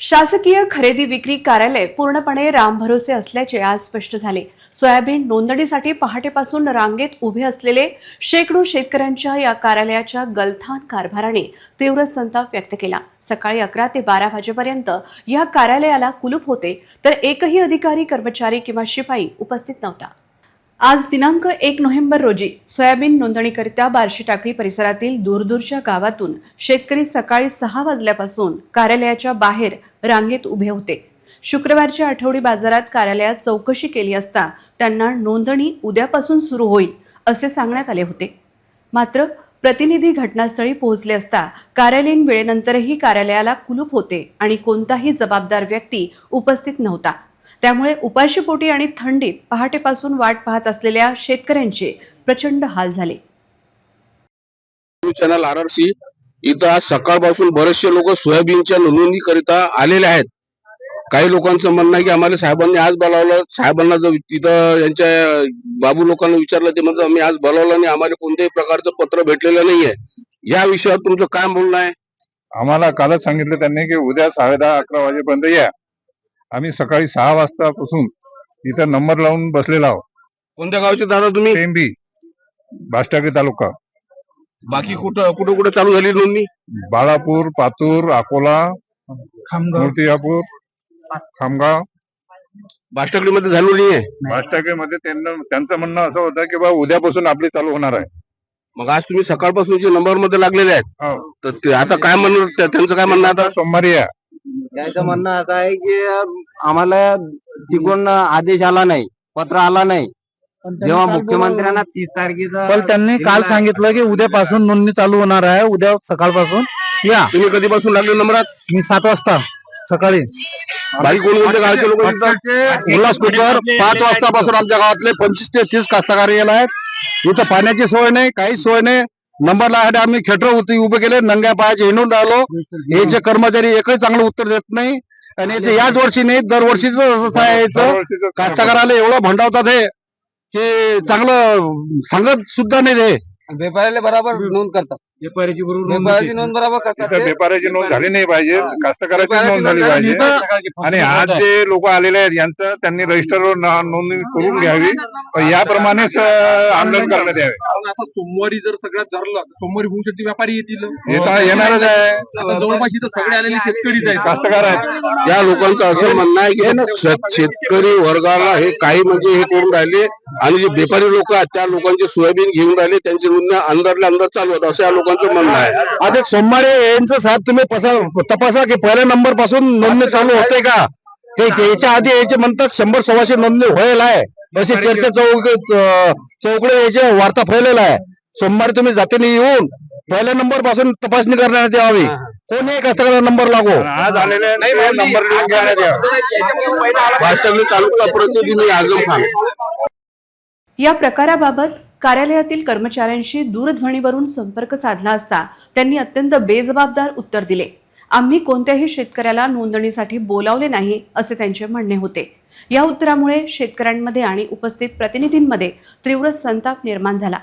शासकीय खरेदी विक्री कार्यालय पूर्णपणे रामभरोसे असल्याचे आज स्पष्ट झाले. सोयाबीन नोंदणीसाठी पहाटेपासून रांगेत उभे असलेले शेकडो शेतकऱ्यांच्या या कार्यालयाच्या गलथान कारभाराने तीव्र संताप व्यक्त केला. सकाळी अकरा ते बारा वाजेपर्यंत या कार्यालयाला कुलूप होते तर एकही अधिकारी कर्मचारी किंवा शिपाई उपस्थित नव्हता. आज दिनांक एक नोव्हेंबर रोजी सोयाबीन नोंदणीकरिता बार्शी टाकळी परिसरातील दूरदूरच्या गावातून शेतकरी सकाळी सहा वाजल्यापासून कार्यालयाच्या बाहेर रांगेत उभे होते. शुक्रवारच्या आठवडी बाजारात कार्यालयात चौकशी केली असता त्यांना नोंदणी उद्यापासून सुरू होईल असे सांगण्यात आले होते. मात्र प्रतिनिधी घटनास्थळी पोहोचले असता कार्यालयीन वेळेनंतरही कार्यालयाला कुलूप होते आणि कोणताही जबाबदार व्यक्ती उपस्थित नव्हता. त्यामुळे उपाशीपोटी आणि थंडीत पहाटेपासून वाट पाहत असलेल्या शेतकऱ्यांचे प्रचंड हाल झाले. चॅनल आर आर सी इथं आज सकाळपासून बरेचसे लोक सोयाबीनच्या नोंदणी करिता आलेले आहेत. काही लोकांचं म्हणणं आहे की आम्हाला साहेबांनी आज बोलावलं. साहेबांना जर तिथं यांच्या बाबू लोकांना विचारलं ते म्हणतात आम्ही आज बोलावलं आणि आम्हाला कोणत्याही प्रकारचं पत्र भेटलेलं नाहीये. या विषयावर तुमचं काय बोलणं आहे? आम्हाला कालच सांगितलं त्यांनी की उद्या साडे दहा अकरा वाजेपर्यंत या. आम्ही सकाळी सहा वाजतापासून इथं नंबर लावून बसलेलो आहोत. कोणत्या गावचे दादा तुम्ही? टेंबी बाष्टागी तालुका. बाकी कुठं कुठं कुठं चालू झाली नोंदणी? बाळापूर पातूर अकोला मूर्तिजापूर खामगाव. बाष्टकडीमध्ये झालो नाहीये बाष्टागीमध्ये त्यांना त्यांचं म्हणणं असं होतं की बा उद्यापासून आपली चालू होणार आहे. मग आज तुम्ही सकाळपासूनचे नंबरमध्ये लागलेले आहेत हो. तर ते आता काय म्हणणं त्या- त्यांचं काय म्हणणं आता? सोमवारी या. त्याचं म्हणणं असं आहे की आम्हाला तिकडून आदेश आला नाही पत्र आला नाही. जेव्हा मुख्यमंत्र्यांना तीस तारखेचा पण त्यांनी काल सांगितलं की उद्यापासून नोंदणी चालू होणार आहे. उद्या सकाळपासून या. तुम्ही कधीपासून लागले नंबरात? मी सात वाजता सकाळी. बाकी कोण कोणत्या गावचे लोक येतात उल्हासपूर पाच वाजतापासून आमच्या गावातले पंचवीस ते तीस कास्तकार येत आहेत. इथं पाण्याची सोय नाही काहीच सोय नाही. नंबर लावायला आम्ही खेटर होती उभे केले नंग्या पायाचे हिंडून राहिलो. हे जे कर्मचारी एकही चांगलं उत्तर देत नाही. आणि याचे याच वर्षी नाही दरवर्षीच असं आहे याचं. दरवर्षीचं कास्तकाराला एवढं भंडावतात हे की चांगलं सांगत सुद्धा नाही ते व्यापाऱ्याला बरोबर नोंद करतात. व्यापाऱ्याची नोंद बरोबर करतात इथं ते. व्यापाऱ्याची नोंद झाली नाही पाहिजे. हा. कास्तकाराची व्यापाऱ्याची नोंद झाली नोंद पाहिजे आणि आज जे लोक आलेले आहेत यांचं त्यांनी रजिस्टरवर ना- नोंदणी करून घ्यावी. याप्रमाणेच अं, आंदोलन करण्यात यावे. कारण आता सोमवारी जर सगळ्यात धरलं सोमवारी होऊ शकते व्यापारी येतील. येता येणारच आहे. आता जवळपास इथं सगळे आलेले शेतकरीच आहेत. कास्तकार आहेत. या लोकांचं असं म्हणणं आहे की शेत- शेतकरी वर्गाला हे काही म्हणजे हे करून राहिले. आणि जे व्यापारी लोक आहेत त्या लोकांचे सोयाबीन घेऊन राहिले. त्यांचे नोंदण्या अंदरल्या अंदर चालू होत असं या लोकांचं म्हणणं आहे. आता सोमवारी यांचं साहेब तुम्ही पसा- तपासा की पहिल्या नंबरपासून नोंदणी चालू होते का? हे याच्या आधी याचे म्हणतात शंभर सव्वाशे नोंदणी व्हायला आहे. अशी चर्चा चौक चौकडे याचे वार्ता फैलेला आहे. सोमवारी तुम्ही जातीने येऊन पहिल्या नंबरपासून तपासणी करण्यात यावी. कोणी कष्टकऱ्याला नंबर लागो? आज आलेले नंबर तालुका प्रतिनिधी आझम खान. या प्रकाराबाबत कार्यालयातील कर्मचाऱ्यांशी दूरध्वनीवरून संपर्क साधला असता त्यांनी अत्यंत बेजबाबदार उत्तर दिले. आम्ही कोणत्याही शेतकऱ्याला नोंदणीसाठी बोलावले नाही असे त्यांचे म्हणणे होते. या उत्तरामुळे शेतकऱ्यांमध्ये आणि उपस्थित प्रतिनिधींमध्ये तीव्र संताप निर्माण झाला.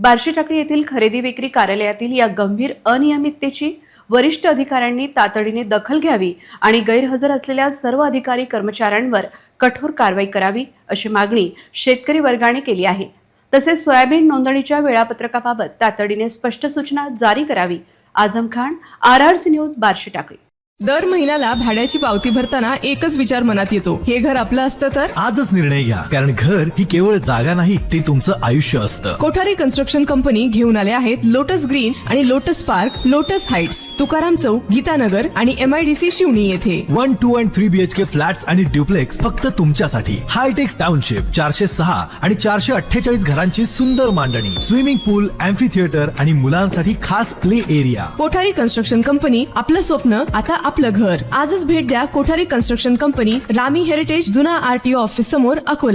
बार्शी टाकळी येथील खरेदी विक्री कार्यालयातील या गंभीर अनियमिततेची वरिष्ठ अधिकाऱ्यांनी तातडीने दखल घ्यावी आणि गैरहजर असलेल्या सर्व अधिकारी कर्मचाऱ्यांवर कठोर कारवाई करावी अशी मागणी शेतकरी वर्गाने केली आहे. तसेच सोयाबीन नोंदणीच्या वेळापत्रकाबाबत तातडीने स्पष्ट सूचना जारी करावी. Azam Khan R R C news Barshi Takli. दर महिन्याला भाड्याची पावती भरताना एकच विचार मनात येतो. हे घर आपलं असतं तर? आजच निर्णय घ्या. कारण घर ही केवळ जागा नाही ते तुमचं आयुष्य असतं. कोठारी कन्स्ट्रक्शन कंपनी घेऊन आले आहेत लोटस ग्रीन आणि Lotus Park Lotus Heights Tukaram Chowk Gitanagar आणि M I D C Shivani येथे. One two and three BHK flats आणि ड्युप्लेक्स फक्त तुमच्यासाठी. हायटेक टाउनशिप चारशे सहा आणि चारशे अठ्ठेचाळीस घरांची सुंदर मांडणी. स्विमिंग पूल अँफी थिएटर आणि मुलांसाठी खास play area Kothari construction company आपलं स्वप्न आता आपलं घर. आजच भेट द्या Kothari construction company Rami heritage जुना आरटीओ ऑफिस समोर अकोला.